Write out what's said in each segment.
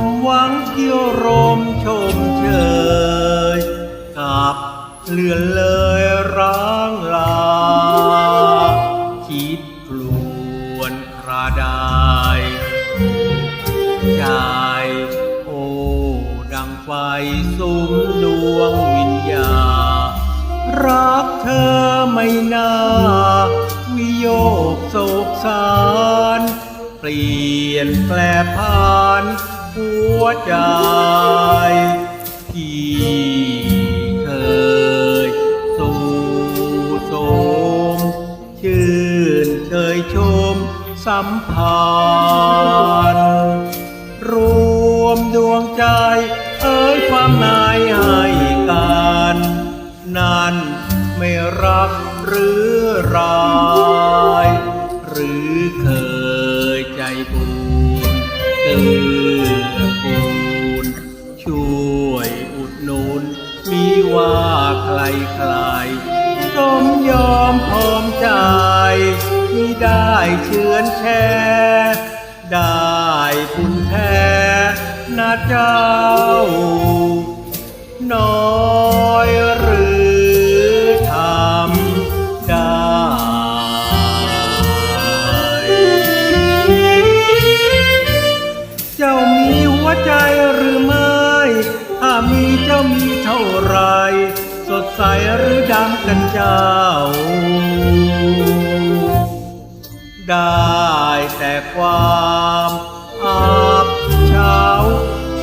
มหวังเกี่ยวรมชมเชยกับเลื่อนเลยร้างลา คิดครวนคราไดใจโอ้ดังไฟสุมดวงวิญญา รักเธอไม่น่า วิโยกโศกสาร เปลี่ยนแปลผ่าน วใจที่เคยสูสม ชื่นเคยชมสัมพันธ์รวมดวงใจ เอ่ยความนายให้กันนั้นไม่รักหรือร้าย หรือเคย มีว่าใครใครสมยอมพร้อมใจที่ได้เชือนแช่ได้บุญแท้นะเจ้า น้อยหรือทำได้เจ้ามีหัวใจหรือไม่ ถ้ามีเจ้ามี ไร สดใสหรือดำกันเจ้า ได้แต่ความอาบเช้า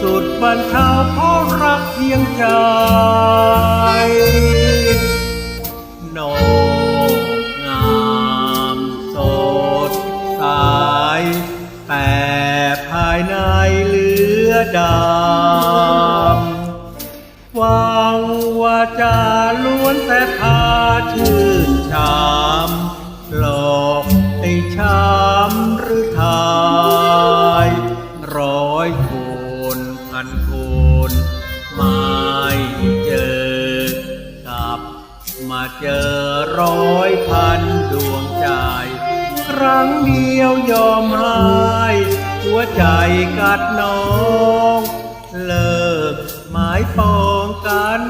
สุดบรรเทาเพราะรักเพียงใจนกงามสดใสแต่ภายในเหลือดำ วังว่าจะล้วนแต่พาชื่นชามหลอกให้ช้ำหรือทายร้อยคนพันคนไม่เจอกลับมาเจอร้อยพันดวงใจ ครั้งเดียวยอมให้หัวใจกัดน้อง เลิกหมายปอง กัน